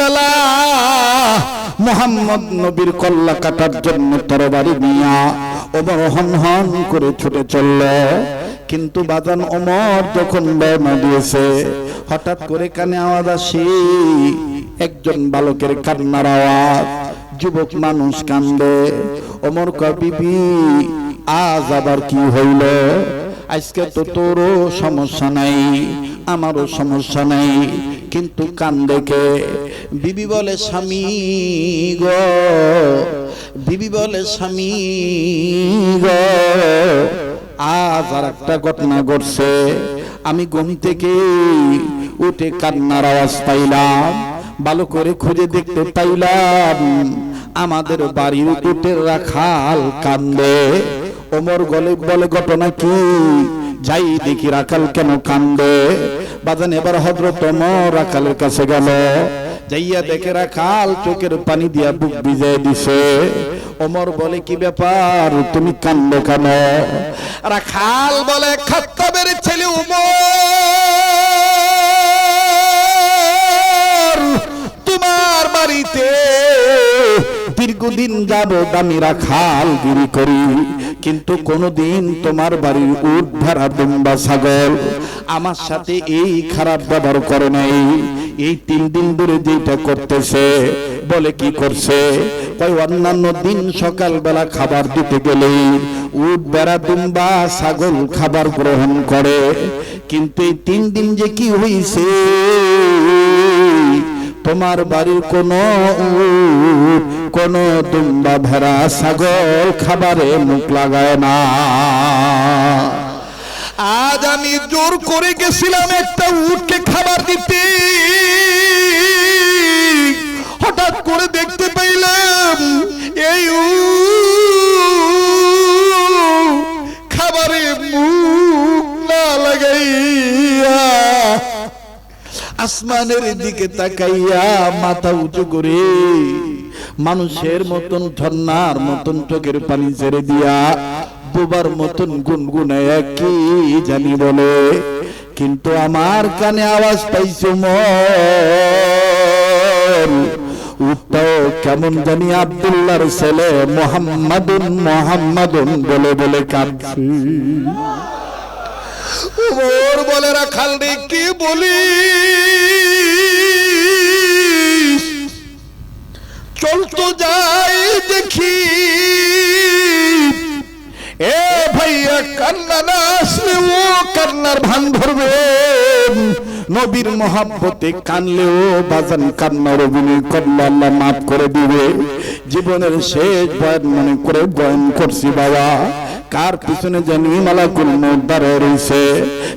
বেলা। মোহাম্মদ নবীর কল্লা কাটার জন্য তরবারি নিয়া ওমর হন হন করে ছুটে চলল। কিন্তু বাজান ওমর যখন রওনা দিয়েছে, হঠাৎ করে কানে আওয়াজ আসি একজন বালকের কান্নার আওয়াজ। যুবক মানুষ কান্দে। ওমর কয়, বিবি, আজ আবার কি হইল? আজকে তো তোরও সমস্যা নাই আমারও সমস্যা নাই কিন্তু কান্দে কে? বিবি বলে স্বামী গো। বিবি বলে স্বামী গো। আজ আর একটা ঘটনা ঘটছে। আমি ঘুম থেকে উঠে কান্নার আওয়াজ পাইলাম। ভালো করে খুঁজে দেখতে পাইলাম। আমাদের বাড়ির উঠে রাখাল কান্দে। ওমর গলে বলে ঘটনা কি? যাই দেখি রাখাল কেন কান্দে? বাজান এবার হজরত ওমর রাখালের কাছে গেল। যাইয়া দেখে রাখাল চোখের পানি দিয়া বুক ভিজাই দিছে। ওমর বলে, কি ব্যাপার? তুমি কান্দো কেন? রাখাল বলে, খাত্তাবের ছেলে উমর তোমার বাড়িতে দীর্ঘদিন যাব আমি রাখাল গিরি করি। কিন্তু কোনদিন তোমার বাড়ির উট, ভেড়া দুম্বা ছাগল আমার সাথে এই খারাপ ব্যবহার করে নাই। এই তিন দিন ধরে যেটা করতেছে, বলে কি করছে? কই অন্যান্য দিন সকালবেলা খাবার দিতে গেলে উট বেড়া দুম্বা ছাগল খাবার গ্রহণ করে। কিন্তু এই তিন দিন যে কি হইছে? তোমার বাড়ির কোন কোন দুম্বা ভেড়া, ছাগল খাবারে মুখ লাগায় না। আজ আমি জোর করে গেছিলাম একটা উটকে খাবার দিতে। হঠাৎ করে দেখতে পাইলাম এই খাবারে মুখ না লাগাইয়া আসমানের দিকে তাকাইয়া মাথা উঁচু করে মানুষের মতন ঝর্ণার মতন চোখের পানি ছেড়ে দিয়া বোবার মতন গুনগুনাইয়া কি জানি বলে। কিন্তু আমার কানে আওয়াজ পাইছো উঠটাও কেমন জানি আব্দুল্লাহর ছেলে মোহাম্মদুন মোহাম্মদুন বলে বলে কাঁদছি। ওর বলে, রাখাল কি বলি চল তো যাই দেখি। এ ভাইয়া কান্না না আসলে ও কান্নার ভান ধরবে। নবীর মহাব্বতে কানলেও বাজান কান্নার অভিনয় করলে আল্লাহ মাফ করে দিবে। জীবনের শেষ বয়ান মনে করে গয়ন করছি বাবা। কার পিছনে জানি মালাকুল মোদ্দারে রয়েছে?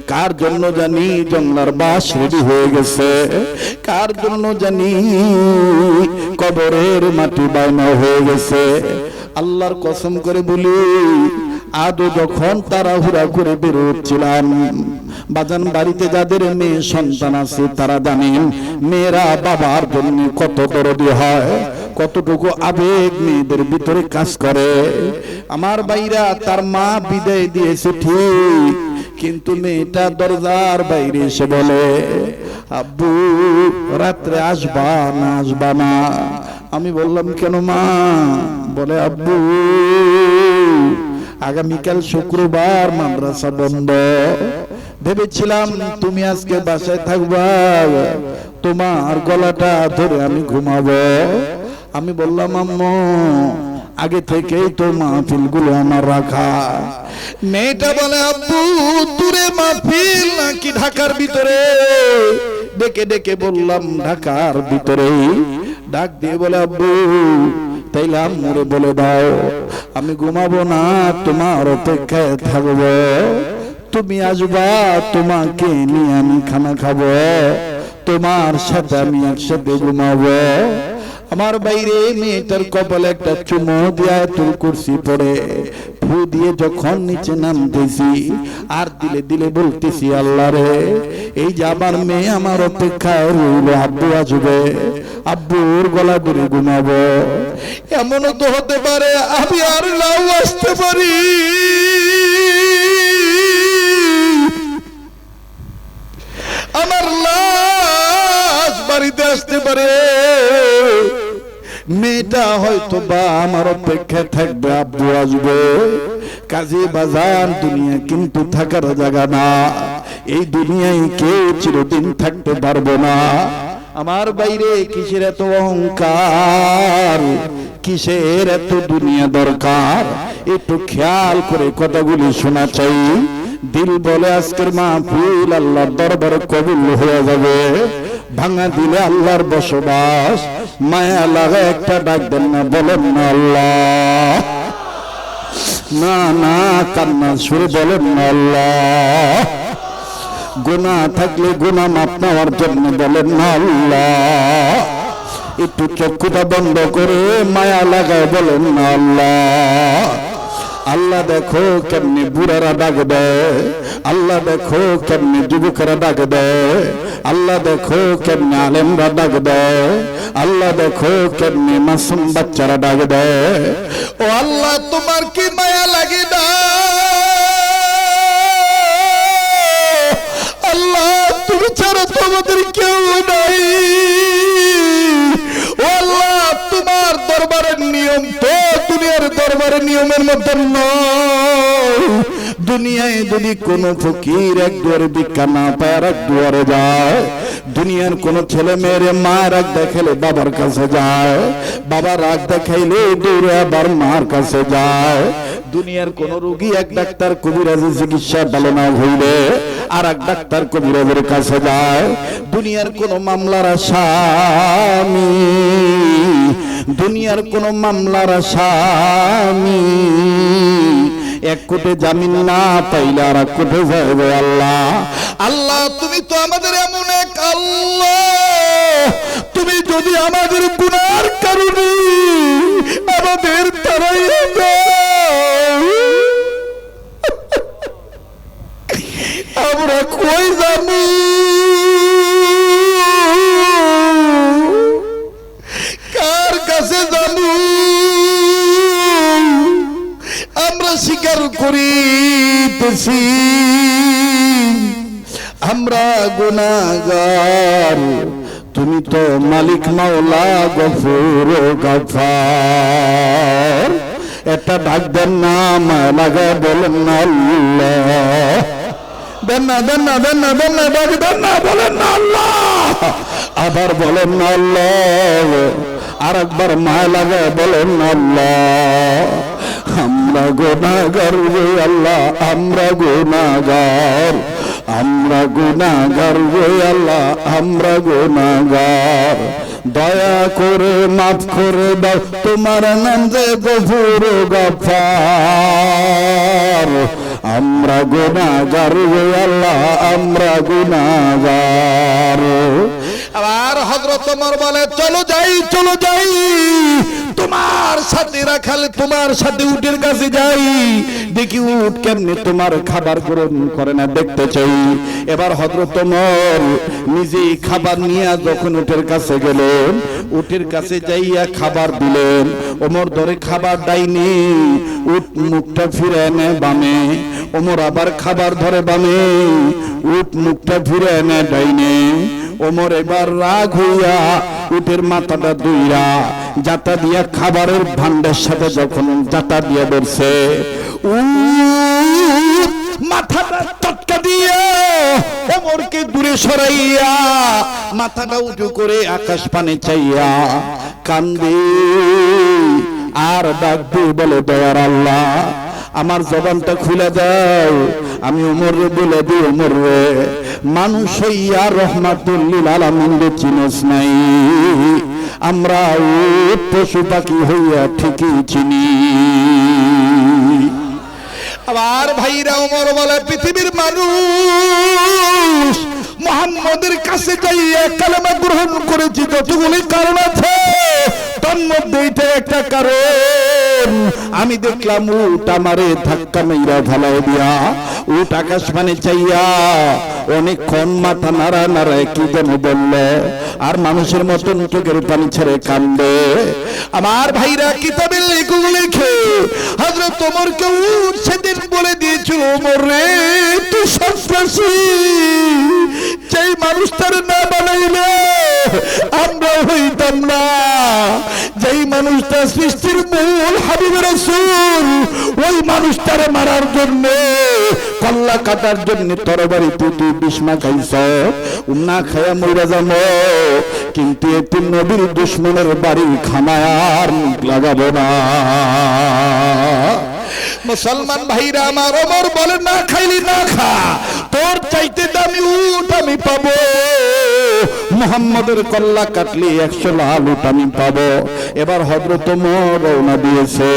কার জন্য জানি জঙ্গলার বাস রেডি হয়ে গেছে? কার জন্য জানি কবরের মাটি বায়না হয়ে গেছে? আল্লাহর কসম করে বলি আদৌ যখন তাড়াহুড়া করে বেরোচ্ছিলাম, বাজান বাড়িতে যাদের মেয়ে সন্তান আছে তারা জানেন, মেয়েরা বাবার জন্য কত দরদি হয়, কতটুকু আবেগ মেয়েদের ভিতরে কাজ করে। আমার বাইরা তার মা বিদায় দিয়েছে ঠিক, কিন্তু মেয়েটা দরজার বাইরে এসে বলে, আব্বু, রাত্রে আসবা না আসবা না? আমি বললাম, কেন মা? বলে, আব্বু আগামীকাল শুক্রবার মাদ্রাসা বন্ধ। ভেবেছিলাম তুমি আজকে বাসায় থাকবা। তোমার গলাটা ধরে আমি ঘুমাবো। আমি বললাম আম্মু আগে থেকেই তো মাহফিলগুলো আমার রাখা। মেয়েটা বলে আব্বু দূরে মাহফিল নাকি ঢাকার ভিতরে? ডেকে ডেকে বললাম ঢাকার ভিতরেই। ডাক দিয়ে বলে আব্বু তাইলে আম্মুরে বলে দাও, আমি ঘুমাবো না, তোমার অপেক্ষায় থাকব। তুমি আসবা, তোমাকে নিয়ে আমি খানা খাব, তোমার সাথে আমি একসাথে ঘুমাবো। আমার বাইরে মেয়েটার কপালে একটা চুমো দিয়া তোর কুর্সি পড়ে ফু দিয়ে যখন নিচে নামতেছি, আর দিলে দিলে বলতেছি, আল্লাহ রে, এই যে আমার মেয়ে আমার অপেক্ষায় রইল, আব্বু আসবে, আব্বুর গলা ধরে ঘুমাবো। এমনও তো হতে পারে, আমি আর নাও আসতে পারি। আমার লাশ বাড়িতে আসতে পারে। মেয়েটা হয়তো বা আমার অপেক্ষায় থাকবে, আব্বু আসবে। কাজে বাজার দুনিয়া কিন্তু থাকার জায়গা না। এই দুনিয়ায় কেউ চিরদিন থাকতে পারব না। আমার বাইরে কিসের এত অহংকার? কিসের এত দুনিয়া দরকার? একটু খেয়াল করে কথাগুলি শোনা চাই। দিল বলে আজকের মাহফিল আল্লাহর দরবারে কবুল হয়ে যাবে। ভাঙা দিলে আল্লাহর বসবাস। মায়া লাগা একটা ডাক দেন না, বলেন না আল্লাহ। না না, কান্না সুরে বলেন না আল্লাহ। গুণা থাকলে গুণা মাপ নেওয়ার জন্য বলেন না আল্লাহ। একটু চক্ষুটা বন্ধ করে মায়া লাগায় বলেন না আল্লাহ। আল্লাহ দেখো কেমনি বুড়ারা ডাক দেয়। আল্লাহ দেখো কেমনি যুবকেরা ডাক দেয়। আল্লাহ দেখো কেমনি আলেমরা ডাক দেয়। আল্লাহ দেখো কেমনি মাসুম বাচ্চারা ডাক দেয়। ও আল্লাহ, তোমার কি মায়া লাগে না? আল্লাহ, তুমি ছাড়া তো আমাদের কেউ নাই। দরবারের নিয়মের মধ্যে নয়। দুনিয়ায় যদি কোনো ফকির এক দুয়ারে ভিক্ষা না পায়, আর এক দুয়ারে যায়, দুনিয়ার কোন ছেলে মেয়েরে মা রাগ দেখাইলে বাবার কাছে যায়, বাবা রাগ দেখাইলে দৌড়ে আবার মার কাছে যায়। দুনিয়ার কোন রোগী এক ডাক্তার কবিরাজের চিকিৎসা ভালো না হইলে আর এক ডাক্তার কবিরাজের কাছে যায়। দুনিয়ার কোন মামলার আসামি, দুনিয়ার কোন মামলার আসামি এক কোটে জামিন না পাইলে আর এক কোটে যাবে আল্লাহ। আল্লাহ, তুমি তো আমাদের এমন এক আল্লাহ। তুমি যদি আমাদের গুনার কারণে আমাদের তারাই আমরা কই জানি করিতেছি আমরা গুনাগার তুমি তো মালিক মাওলা গফুর গফার। একটা ডাক দেন না লাগা বলেন না আল্লাহ। দেন না দেন না দেন না দেন না ডাক দেন না, বলেন না আল্লাহ। আবার বলেন না আল্লাহ। আর একবার মায়া লাগা বলেন না আল্লাহ। আমরা গুনাগার রে আল্লাহ, আমরা গুনাগার আমরা গুনাগার রে আল্লাহ, আমরা গুনাগার দয়া করে মাফ করে দাও, তোমার নাম যে গফুর। আমরা গুনাগার রে আল্লাহ, আমরা গুনাগার আবার হজরত তোমার বলে, চলো যাই চলো যাই। তোমার সাথে, রাখালে, তোমার সাথে উটের কাছে যাই। দেখি উট কেমনে তোমার খাবার গ্রহণ করে না, দেখতে চাই। এবার হজরত তোমার নিজেই খাবার নিয়ে যখন উটের কাছে গেলেন, উটের কাছে যাইয়া খাবার দিলেন। ওমর ধরে খাবার দেয়নি, উট মুখটা ফিরে এনে বামে। ওমর আবার খাবার ধরে বামে, উট মুখটা ফিরে এনে ডাইনে। ওমর এবার রাগ হইয়া উটের মাথাটা দুইরা, জাতা দিয়া খাবারের ভান্ডের সাথে যখন জাতা দিয়ে ধরছে মাথাটা চটকা দিয়ে ওমরকে দূরে সরাইয়া মাথাটা উঁচু করে আকাশ পানে চাইয়া কান্দে। আর ডাক দিয়ে বলে, দয়ার আল্লাহ, আমার জবানটা খুলে দাও। আমি উমর রে বলে দিই উমর রে মানুষ হইয়া রহমাতুল্লিল আলামিনরে চিনস নাই। আমরা পশু পাখি হইয়া ঠিকই চিনি। আবার ভাইরা উমর বলে পৃথিবীর মানুষ মোহাম্মদের কাছে যাইয়া কালেমা গ্রহণ করেছি, যতগুলি কারণ আছে, তার মধ্যে এটা একটা কারণ। আমি দেখলাম উট আমারে ধাক্কা মেয়েরা ভালাই দিয়া, উট আকাশ মানে চাইয়া অনেকক্ষণ মাথা নাড়া নাড়ায় কি যেন বললে, আর মানুষের মতন চোখের পানি ছেড়ে কান্দে। আমার ভাইরা কিতাবে লেখু লিখে হজরত তোমারকে উট সেদিন বলে দিয়েছিল, ওমর রে, তুই সন্ত্রাসী। যেই মানুষটার না বানাইলে আমরা হইতাম না। যেই মানুষটা সৃষ্টির মূল হাবিবের রাসূল, ওই মানুষটারে মারার জন্য, কল্লা কাটার জন্য তরবারি তুই বিস্মা খাইছ উন্না খায়া মইরা যাব, কিন্তু এটি নবীর দুশ্মনের বাড়ি খানায়ার লাগাবো না। মুসলমান ভাইরা আমার ওমর বলে, না খাইলি, না খা। তোর চাইতে দামি উট আমি পাবো। মোহাম্মদের কল্লা কাটলি একশো লাল উট আমি পাবো। এবার হজরত রওনা দিয়েছে।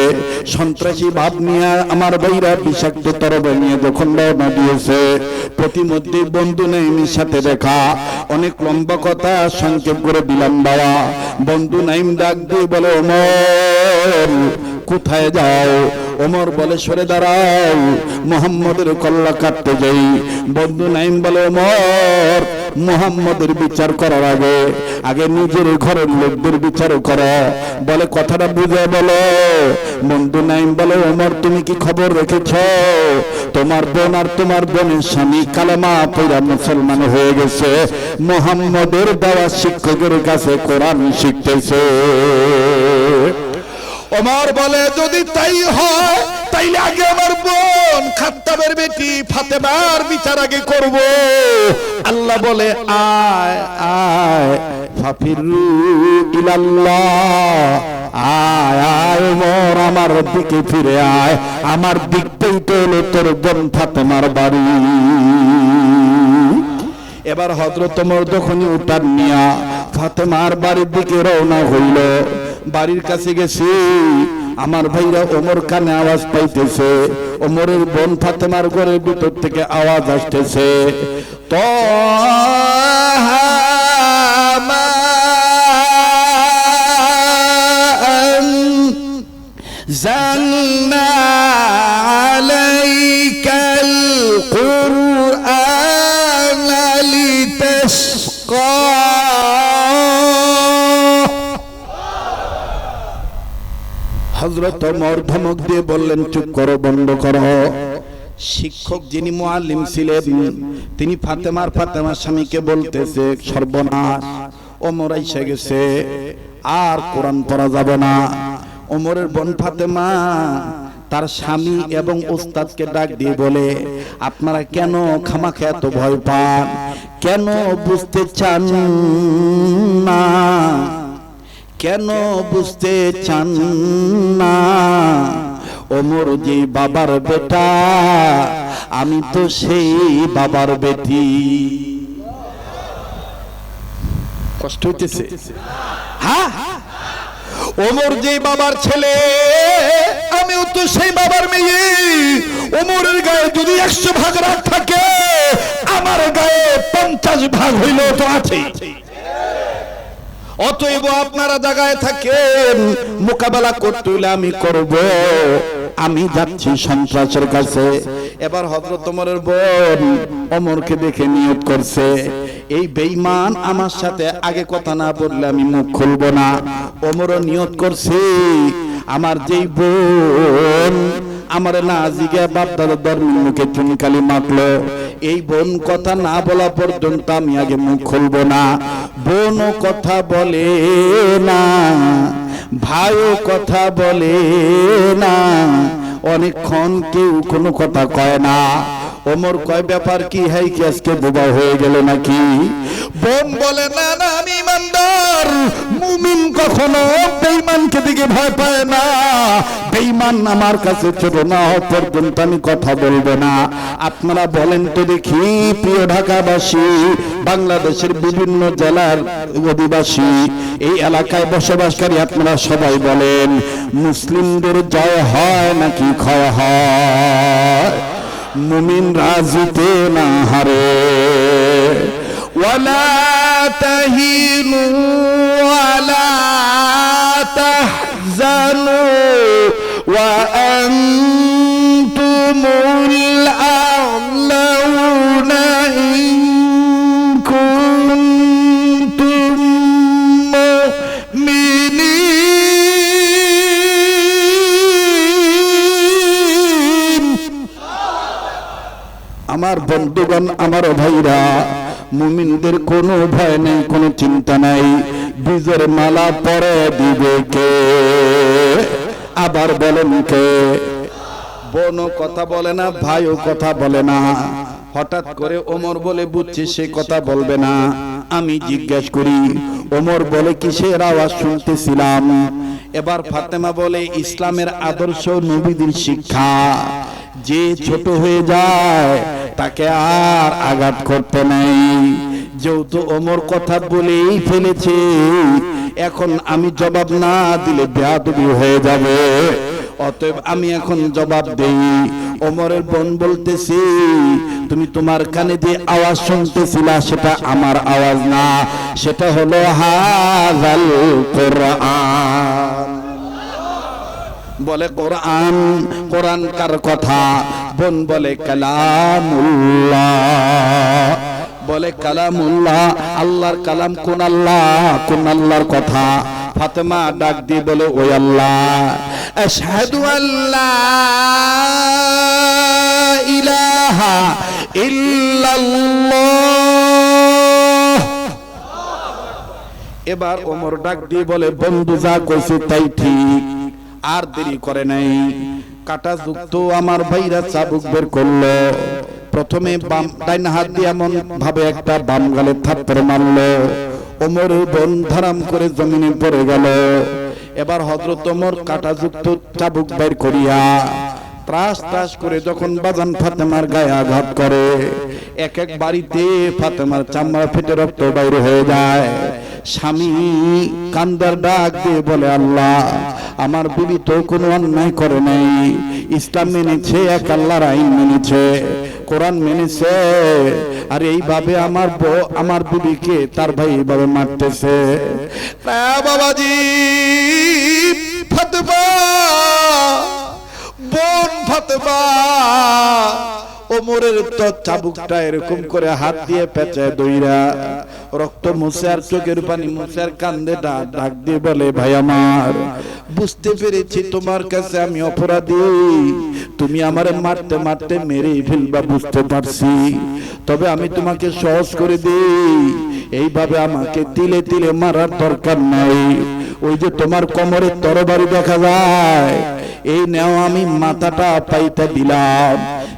সন্ত্রাসী ভাব নিয়ে আমার ভাইরা বিষাক্ত তরবে নিয়ে যখন রওনা দিয়েছে, প্রতিমধ্যে বন্ধু নাইমের সাথে দেখা। অনেক লম্বা কথা, সংক্ষেপ করে দিলাম বাবা। বন্ধু নাইম ডাক দিয়ে বলে, ওমর, কোথায় যাও? ওমর বলে, সরে দাঁড়াও, মোহাম্মদের কল্লা কাটতে যাই। বন্ধু নাইম বলে, ওমর, মোহাম্মদের বিচার করার আগে আগে নিজের ঘরের লোকদের বিচার করা। বলে, কথাটা বুঝে বলো। বন্ধু নাইম বলে, ওমর, তুমি কি খবর রেখেছ? তোমার বোন আর তোমার বোনের স্বামী কালেমা পৈরা মুসলমান হয়ে গেছে। মোহাম্মদের দেওয়া শিক্ষকের কাছে কোরআন শিখতেছে। ওমর বলে, যদি তাই হয়, তাইলে আগে আমার বোন খাত্তাবের বেটি ফাতেমার বিচার আগে করব। আল্লাহ বলে, আয় আয়, ফাফিরু ইলাল্লাহ। আয় আয়, ওমর, আমার দিকে ফিরে আয়। আমার দিকটাই তো হলো তোর বোন ফাতেমার বাড়ি। এবার হজরত ওমর যখনই উঠান নিয়া ফাতেমার বাড়ির দিকে রওনা হইল। বাড়ির কাছে গেছি, আমার ভাইরা ওমর কানে আওয়াজ পাইতেছে, ওমরের বোন ফাতেমার ঘরের ভিতর থেকে আওয়াজ আসতেছে তো জান হজরত ওমর ধমক দিয়ে বললেন, চুপ করো, বন্ধ করো। শিক্ষক যিনি মুআল্লিম ছিলেন, তিনি ফাতেমার ফাতেমার স্বামীকে বলতেছে, সর্বনাশ, ওমর এসে গেছে, আর কোরআন পড়া যাবে না। ওমরের বোন ফাতেমা তার স্বামী এবং উস্তাদকে ডাক দিয়ে বলে, আপনারা কেন খামাখা এত ভয় পান? কেন বুঝতে চান না? কেন বুঝতে চান না? ওমর যে বাবার বেটা আমি তো সেই বাবার বেটি। কষ্ট হইতেছে। হ্যাঁ ওমর যে বাবার ছেলে আমিও তো সেই বাবার মেয়ে। ওমরের গায়ে যদি একশো ভাগ রাগ থাকে আমার গায়ে পঞ্চাশ ভাগ হইলেও তো আছে অতএব আপনারা জায়গায় থাকেন, মোকাবেলা করতে হইলে আমি করব। আমি যাচ্ছি সন্ত্রাসের কাছে। এবার হজরত ওমরের বোন অমরকে দেখে নিয়ত করছে। এই বেঈমান আমার সাথে আগে কথা না বললে আমি মুখ খুলবো না। ওমরও নিয়ত করছে, আমার যেই বোন আমার না জিগে বাপ দাদা ধর্মের মুখে চুনকালি মাখলো। এই বোন কথা না বলা পর্যন্ত আমি আগে মুখ খুলব না। বোনও কথা বলে না, ভাইও কথা বলে না। অনেকক্ষণ কেউ কোনো কথা কয় না। ওমর কয়, ব্যাপার কি? হ্যাঁ কি আজকে বোবা হয়ে গেল নাকি? বোন বলে, না না, আমি ইমানদার মুমিন কখনো বেঈমানকে দিকে ভয় পায় না। বেঈমান আমার কাছে ছোট না পর্যন্ত আমি কথা বলব না। আপনারা বলেন তো দেখি, প্রিয় ঢাকাবাসী, বাংলাদেশের বিভিন্ন জেলার অধিবাসী, এই এলাকায় বসবাসকারী আপনারা সবাই বলেন, মুসলিমদের জয় হয় নাকি ক্ষয় হয়? মুমিন রাজিতে না হারে। ওয়া আনতুমুল আ'লাউনা ইন কুনতুম মুমিনিন আমার বন্ধুগণ আমার ভাইরা মুমিনদের কোনো ভয় নেই, কোনো চিন্তা নাই। বীজের মালা পরে দিবে কে? আবার বলেন কে? বোনও কথা বলে না, ভাইও কথা বলে না। হঠাৎ করে ওমর বলে, বুঝছে সে কথা বলবে না। আমি জিজ্ঞেস করি, ওমর বলে কিসের আওয়াজ শুনতেছিলাম? এবার ফাতেমা বলে, ইসলামের আদর্শ নবীদের শিক্ষা। যে ছোট হয়ে যায় তাকে আর আঘাত করতে নাই। যেহেতু ওমর কথা বলেই ফেলেছে, এখন আমি জবাব না দিলে বেয়াদবি হয়ে যাবে। অতএব আমি এখন জবাব দেই, ওমরের বোন বলতেছি, তুমি তোমার কানে যে আওয়াজ শুনতেছিলা, সেটা আমার আওয়াজ না, সেটা হলো হাজাল কোরআন। বলে কোরআন কোরআন কার কথা? বোন বলে কালামুল্লাহ। বলে কালামুল্লাহ, আল্লাহর কালাম কোন আল্লাহ, কোন আল্লাহর কথা? ফাতেমা ডাক দিয়ে বলে, ওই আল্লাহ, আশহাদু আল্লাহ ইলাহা ইল্লাল্লাহ। এবার ওমর ডাক দিয়ে বলে, বন্ধু যা কইছে তাই ঠিক। আর দেরি করে নাই। কাটা যুক্ত আমার ভাইরা চাবুক বের করল। প্রথমে বাম ডাইন হাত দিয়ে এমন ভাবে একটা বাম গালে থাপ্পড় মারলো। ওমর বন ধারাম করে জমিনে পড়ে গেল। এবার হজরত ওমর কাটা যুক্ত চাবুক বের করিয়া ত্রাস ত্রাস করে যখন বাজান ফাতেমার গায়ে আঘাত করে এক এক বাড়িতে ফাতেমার চামড়া ফেটে রক্ত বাইরে হয়ে যায়। স্বামী কান্দার ডাক দিয়ে বলে, আল্লাহ, আমার বিবি তো কোনো অন্যায় করে নাই। ইসলাম মেনেছে, এক আল্লাহর আইন মেনেছে, কোরআন মেনেছে। আর এইভাবে আমার বউ, আমার বিবিকে তার ভাই এইভাবে মারতেছে। না বাবাজি, ফাতেমা! বোন ওমরের তো চাবুকটা এরকম করে হাত দিয়ে পেঁচায় দইরা, রক্ত মুছে আর চোখের পানি মুছে আর কান্দে ডাক দিয়ে বলে, ভাই আমার, বুঝতে পেরেছি তোমার কাছে আমি অপরাধী। তুমি আমারে মারতে মারতে মেরে ফেলবা, বুঝতে পারছি। তবে আমি তোমাকে সহজ করে দিই। এইভাবে আমাকে তিলে তিলে মারার দরকার নাই। ওই যে তোমার কোমরে তরবারি দেখা যায়, এই নেও আমি মাথাটা পাইতে দিলাম।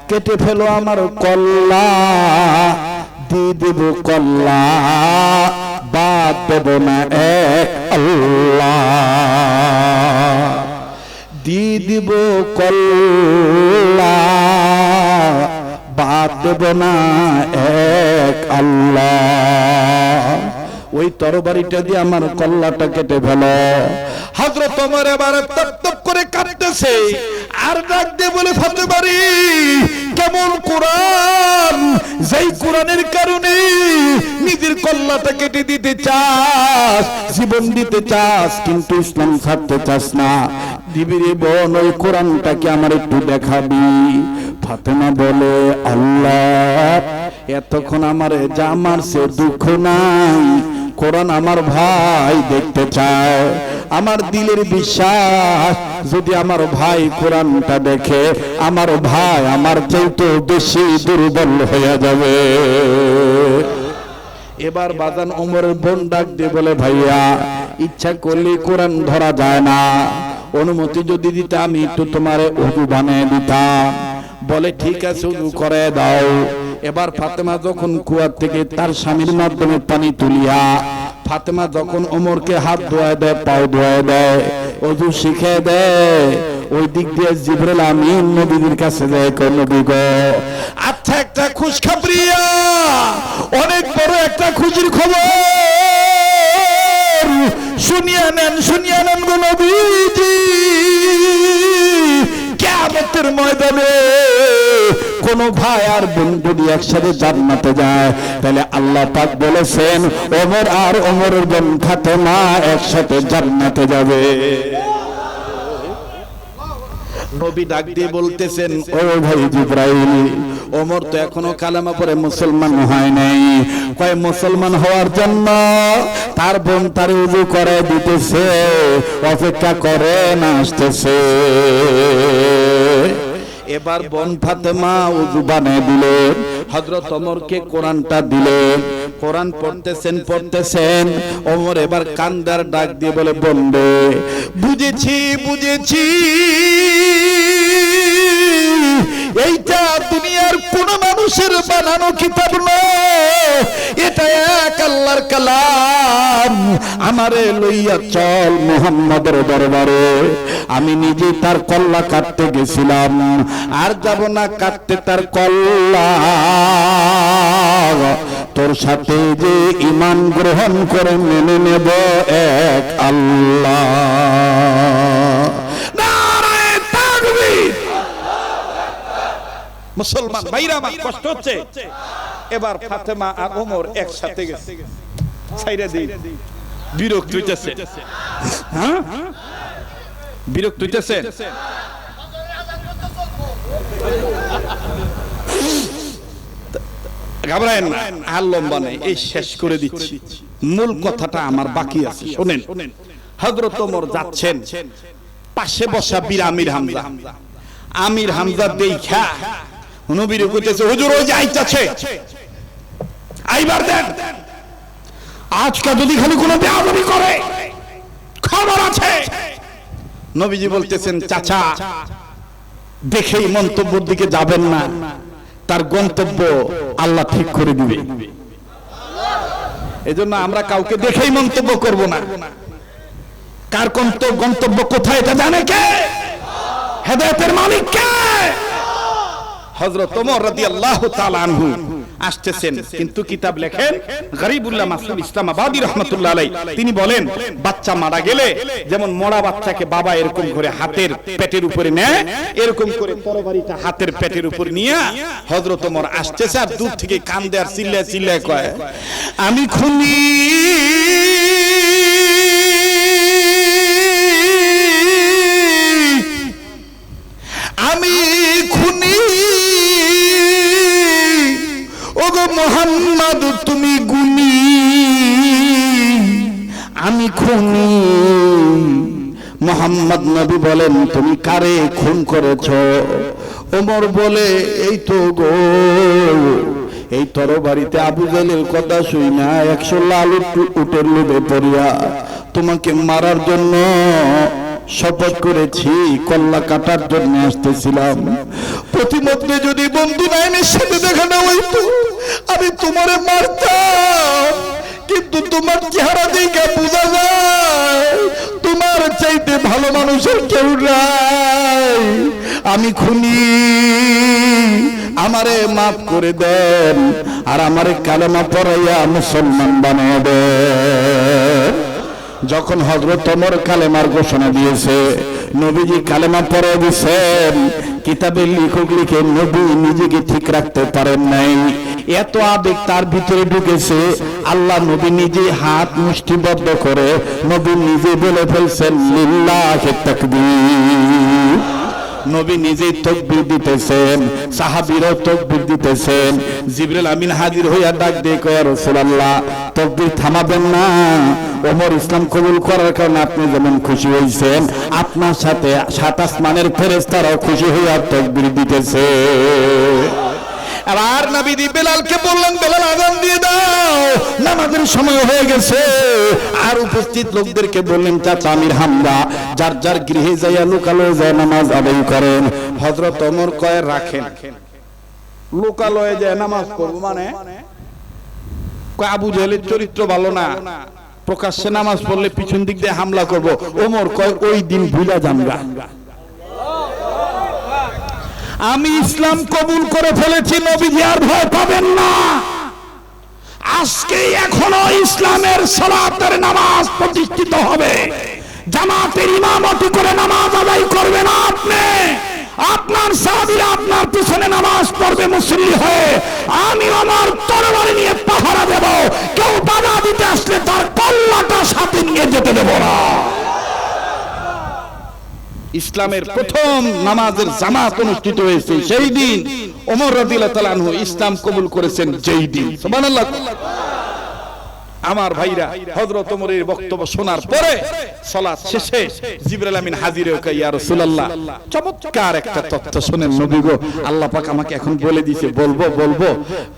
কেটে ফেলো আমার কল্লা, দিয়ে দেব কল্লা, বাদ দেব না এক আল্লাহ। দিয়ে দিব কল্লা, বাদ দেব না এক আল্লাহ। ওই তরবারিটা দিয়ে আমার কল্লাটা কেটে ফেল। হজরত তোমার এবার তপ করে কাটতেছে আর ডাক দিয়ে বলে ফেলতে পারি কেমন কোরআন? যেই কোরআনের কারণে নিজের কল্লাটা কেটে দিতে চাস, জীবন দিতে চাস, কিন্তু ইসলাম ছাড়তে চাস না। দিবি রে বোন, ওই কোরআনটাকে আমার একটু দেখাবি। ফাতেমা বলে, আল্লাহ, এতক্ষণ আমার যা মারছে দুঃখ নাই। কোরআন আমার ভাই দেখতে চায়, আমার দিলের বিশ্বাস, যদি আমার ভাই কোরআনটা দেখে, আমার ভাই আমার চাইতে বেশি দুর্বল হয়ে যাবে। এবার বাজান ওমরের বোন ডাক দিয়ে বলে, ভাইয়া, ইচ্ছা করলে কোরআন ধরা যায় না। অনুমতি যদি দিতে আমি একটু তোমার উজু বানিয়ে দিতাম। বলে, ঠিক আছে উজু করে দাও। এবার ফাতেমা যখন কুয়ার থেকে তার স্বামীর মাধ্যমে পানি তুলিয়া, ফাতেমা যখন ওমরকে হাত ধোয়া দেয়, পাও ধোয়া দেয়, অজু শিখে দেয়, ওই দিক দিয়ে জিবরাল আমিন নবীর কাছে যায় কোন নবী গো আচ্ছা একটা খুশ অনেক বড় একটা খুশির খবর। শুনিয়া নেন শুনিয়া নেন গো নবীজি। কিয়ামতের ময়দানে কোন ভাই আর বোন যদি একসাথে জান্নাতে যায় তাহলে আল্লাহ পাক বলেছেন ওমর আর ওমরের বোন ফাতেমা একসাথে জান্নাতে যাবে। নবী ডাক দিয়ে বলতেছেন ও ভাই জিব্রাইল ওমর তো এখনও কালেমা পরে মুসলমান হয় নাই। কয় মুসলমান হওয়ার জন্য তার বোন তার উজু করে দিতেছে অপেক্ষা করে না আসতেছে এবার বন ফাতেমা উজু বানায় দিলেন হযরত ওমরকে কোরআনটা দিলেন কোরআন পড়তেছেন পড়তেছেন অমর এবার কান্দার ডাক দিয়ে বলে বন্ধে বুঝেছি বুঝেছি। এইটা দুনিয়ার কোন মানুষের বানানো কিতাব এটা এক আল্লাহর কালাম। আমারে লইয়া চল মোহাম্মদের দরবারে। আমি নিজে তার কল্লা কাটতে গেছিলাম। আর যাব না কাটতে তার কল্লা। তোর সাথে যে ইমান গ্রহণ করে মেনে নেব এক আল্লাহ নারায়ে তাকবীর মুসলমান ভাইরা আমার কষ্ট হচ্ছে। এবার ফাতেমা আর ওমর একসাথে গেছে। ছাইরা দেই। বিরক্ত হইতেছে। হ্যাঁ? বিরক্ত হইতেছে ঘাবড়ায়েন না। আর লম্বা নেই। এই শেষ করে দিচ্ছি। মূল কথাটা আমার বাকি আছে। শোনেন। হযরত ওমর যাচ্ছেন। পাশে বসা বীর আমির হামজা। আমির হামজা। দেখা নবীর কইতেছে হুজুর ওই যে আইতাছে। আইবার দেন। আজকে যদি খালি কোনো বেয়াদবি করে, খবর আছে। নবীজি বলতেছেন, চাচা, দেখেই মন্তব্যের দিকে যাবেন না। তার গন্তব্য আল্লাহ ঠিক করে দিবে। এজন্য আমরা কাউকে দেখেই মন্তব্য করব না। কার গন্ত- গন্তব্য কোথায় এটা জানে কে? হেদায়তের মালিক কে? হযরত ওমর রাদিয়াল্লাহু তাআলা আনহু আসতেছেন। কিন্তু কিতাব লেখেন গরিবুল্লাহ মাসুদ ইসলামাবাদী রহমাতুল্লাহ আলাই তিনি বলেন, বাচ্চা মারা গেলে যেমন মরা বাচ্চাকে বাবা এরকম করে হাতের পেটের উপরে নেয়, এরকম করে তরবারিটা হাতের পেটের উপর নিয়ে হযরত ওমর আসতেছে আর দূর থেকে কান দেয়ার চিল্লায় চিল্লায় কয়, আমি খুনি। আমি খুনি। ওগো মোহাম্মদ, তুমি গুনি আমি খুনি। মোহাম্মদ নবী বলেন, তুমি কারে খুন করেছ? ওমর বলে, এই তো গো, এই তরবারিতে আবু জালের কথা শুই না, একশো লাল উট- উটের লোভে পড়িয়া তোমাকে মারার জন্য শপথ করেছি, কল্লা কাটার জন্য আসতেছিলাম। প্রতিমধ্যে যদি বন্ধু নাইনের সাথে দেখা না হইতো আমি তোমারে মারতাম, কিন্তু তোমার চেহারা দেখে বোঝা যায়, তোমার চাইতে ভালো মানুষের কেউ নাই। আমি খুনি, আমারে মাফ করে দেন, আর আমারে কালেমা পড়াইয়া মুসলমান বানিয়ে দেন। যখন হজরত ওমর কালেমার ঘোষণা দিয়েছে, নবীজি কালেমা পড়ে দিয়েছেন কিতাবে লিখক লিখে নবী নিজেকে ঠিক রাখতে পারেন নাই। এত আবেগ তার ভিতরে ঢুকেছে, আল্লাহ নবী নিজে হাত মুষ্টিবদ্ধ করে নবী নিজে বলে ফেলছেন, লিল্লাহ তাকবীর নবী নিজেই তকবির দিতেছেন, সাহাবীরাও তকবির দিতেছেন। জিবরুল আমিন হাজির হইয়া ডাক দিয়ে কয় রাসূলুল্লাহ, তকবির থামাবেন না। ওমর ইসলাম কবুল করার কারণে আপনি যেমন খুশি হয়েছেন আপনার সাথে সাত আসমানের ফেরেশতারাও খুশি হইয়া তকবির দিতেছে। আবার নবীদি বেলালকে বললেন, বেলাল, আজান দিয়ে দাও। নামাজের সময় হয়ে গেছে। আর উপস্থিত লোকদেরকে বললেন, চাচা আমির হামদা যার যার গৃহে যাইয়া লোকালয়ে যায়, নামাজ আদায় করেন। হযরত ওমর কয়, রাখেন। লোকালয়ে যায়, নামাজ পড়ব মানে? আবু জাহেলের চরিত্র ভালো না। প্রকাশ্যে নামাজ পড়লে পিছন দিক দিয়ে হামলা করব। ওমর কয়, ওই দিন ভুলা জানগা আমি ইসলাম কবুল করে ফেলেছি, নবীজি আর ভয় পাবেন না। আজকে এখনও ইসলামের সালাতের নামাজ প্রতিষ্ঠিত হবে। জামাতের ইমামতি করে নামাজ আদায় করবেন আপনি। আপনার সাহাবীরা আপনার পিছনে নামাজ পড়বে মুসল্লি হয়ে। আমি আমার তরবারি নিয়ে পাহারা দেব। কেউ বাধা দিতে আসলে তার কল্লাটা সাথে নিয়ে যেতে দেব না। ইসলামের প্রথম নামাজের জামাত অনুষ্ঠিত হয়েছে সেই দিন ওমর রাদিয়াল্লাহু তাআলা ইসলাম কবুল করেছেন যেই দিন। সুবহানাল্লাহ। আমার ভাইরা, হযরত ওমরের বক্তব্য শোনার পরে সালাত শেষে জিবরাইল আমিন হাজির হয়ে ইয়া রাসূলুল্লাহ, চমৎকার একটা তথ্য শুনেন নবী গো। আল্লাহ পাক আমাকে এখন বলে দিয়েছে, বলব বলব।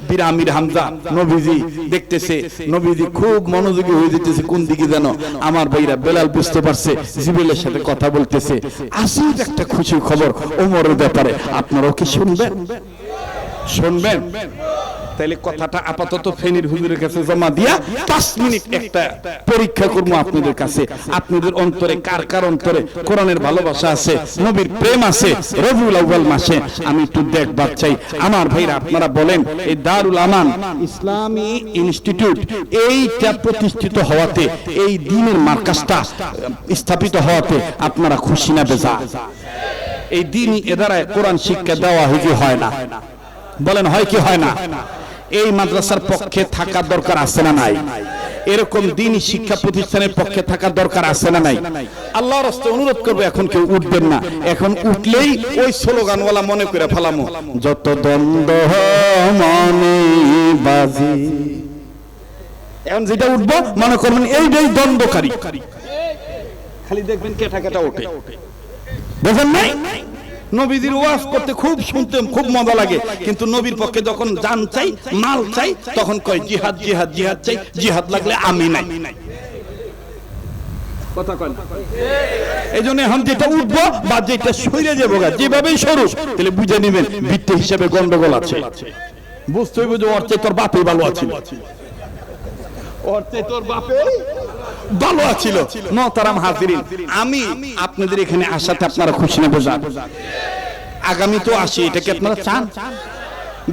বীর আমির হামজা নবীজি দেখতেছে, নবীজি খুব মনোযোগী হয়ে যেতেছে, কোন দিকে যেন। আমার ভাইরা বেলাল বুঝতে পারছে, জিবরাইলের সাথে কথা বলতেছে। আসির একটা খুশি খবর ওমরের ব্যাপারে। আপনারাও কি শুনবেন? শুনবেন? তাইলে কথাটা আপাতত ফেনীর হুজুরের কাছে জমা দিয়া পাঁচ মিনিট একটা পরীক্ষা করব আপনাদের কাছে। আপনাদের অন্তরে কার কার অন্তরে কোরআনের ভালোবাসা আছে, নবীর প্রেম আছে, রবিউল আউয়াল মাসে। আমি একটু দেখবার চাই। আমার ভাইরা, আপনারা বলেন, এই দারুল আমান ইসলামী ইনস্টিটিউট, এইটা প্রতিষ্ঠিত হওয়াতে, এই দিনের মার্কাসটা স্থাপিত হওয়াতে আপনারা খুশি না বেজা? এই দিন এ দ্বারায় কোরআন শিক্ষা দেওয়া হুজুর হয় না। বলেন, হয় কি হয় না? এই মাদ্রাসার পক্ষে থাকা দরকার আছে না নাই? এরকম দিনই শিক্ষা প্রতিষ্ঠানের পক্ষে থাকা দরকার আছে না নাই? আল্লাহর হস্তে অনুরোধ করব এখন কেউ উঠবেন না। এখন উঠলেই ওই স্লোগানওয়ালা মনে করে ফেলামো যত দ্বন্দ্ব মনে বাজি। এখন যেটা উঠবো মনে করবেন এইটাই দ্বন্দ্বকারী। খালি দেখবেন কেটা কেটা ওঠে। বুঝেন নাই? নবীজির ওয়াজ করতে খুব শুনতে খুব মজা লাগে। কিন্তু নবীর পক্ষে যখন জান চাই, মাল চাই, তখন কয়, জিহাদ জিহাদ জিহাদ চাই, জিহাদ লাগলে আমি নাই। কথা বুঝে গন্ডগোল আছে। বুঝতে হইব যে চেয়ে তোর বাপে ভালো আছে।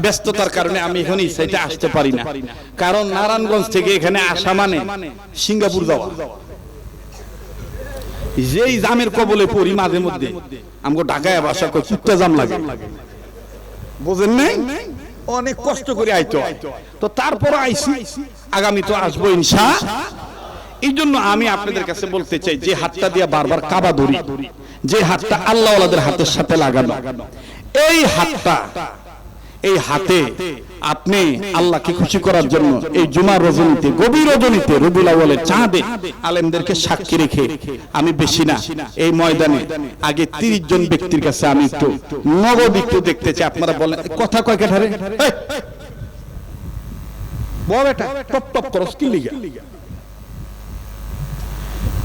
ব্যস্ততার কারণে আমি এখন সেটা আসতে পারি না। কারণ নারায়ণগঞ্জ থেকে এখানে আসা মানে সিঙ্গাপুর যাওয়া। যেই জামের কবলে পড়ি মাঝে মধ্যে আমাকে ঢাকায় বাসা চুট্টা জাম লাগে। বুঝেন নাই? অনেক কষ্ট করে আইতো তো তারপর আইসি আগামী তো আসব ইনশা। এই জন্য আমি আপনাদের কাছে বলতে চাই, যে হাতটা দিয়ে বারবার কাবা ধরি, যে হাতটা আল্লাহ হাতের সাথে লাগানো। এই হাতটা, এই হাতে আপনি আল্লাহকে খুশি করার জন্য এই জুমার রজনীতে, গভীর রজনীতে, রবিউল আউয়ালের চাঁদে আলেমদেরকে সাক্ষী রেখে, আমি বেশি না, এই ময়দানে আগে 30 জন ব্যক্তির কাছে আমি একটু নগদ একটু দেখতে চাই। আপনারা বলেন, কথা কয় কেঠারে বল এটা টপ টপ করস কি লিগা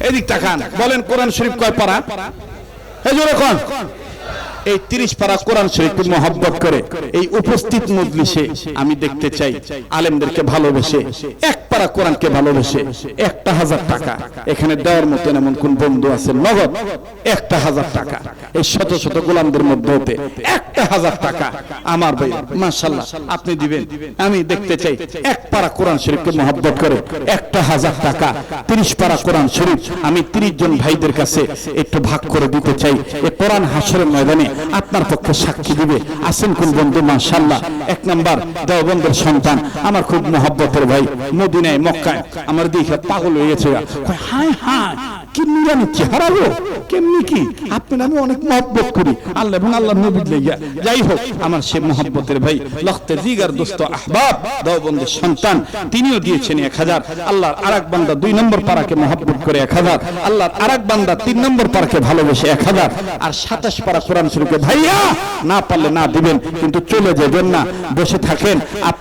এদিক তাকান বলেন কোরআন শরীফ কয় পারা? এই জোরে কোন। এই তিরিশ পারা কোরআন শরীফকে মহব্বত করে, এই উপস্থিত মজলিসে আমি দেখতে চাই, আলেমদেরকে ভালোবেসে, এক পারা কোরআনকে ভালোবেসে, একটা হাজার টাকা। এখানে দেওয়ার মতন এমন কোন বন্ধু আছে? নগদ, একটা হাজার টাকা। এই শত শত গোলামদের মধ্যে হতে একটা হাজার টাকা। আমার ভাই মাশাল্লাহ আপনি দিবেন। আমি দেখতে চাই, এক পারা কোরআন শরীফকে মহব্বত করে, একটা হাজার টাকা। তিরিশ পারা কোরআন শরীফ আমি তিরিশ জন ভাইদের কাছে একটু ভাগ করে দিতে চাই। এ কোরআন হাসরের ময়দানে আপনার পক্ষে সাক্ষী দিবে। আছেন কোন বন্ধু মাশাল্লাহ এক নাম্বার, দেওবন্দের সন্তান। আমার খুব মহব্বতের ভাই, মদিনায়, মক্কায়। আমার দেখে পাগল হয়ে গেছে হায় হায়। কি নুরানি চেহারা গো? কেমনি কি? আপনার আমি অনেক মহব্বত করি। আল্লাহ এবং আল্লাহ নবী লাইয়া যাই হোক, আমার সে মহব্বতের ভাই লখতে জিগার দোস্ত আহবাব, দেওবন্দের সন্তান, তিনিও দিয়েছেন এক হাজার। আল্লাহর আরেক বান্দা দুই নম্বর পারাকে মহব্বত করে এক হাজার। আল্লাহর আরেক বান্দা তিন নম্বর পারাকে ভালোবেসে এক হাজার। আর সাতাশ পারা কোরআন শরীফে, ভাইয়া, না পারলে না দিবেন, কিন্তু চলে যাবেন না, বসে থাকেন। আপনি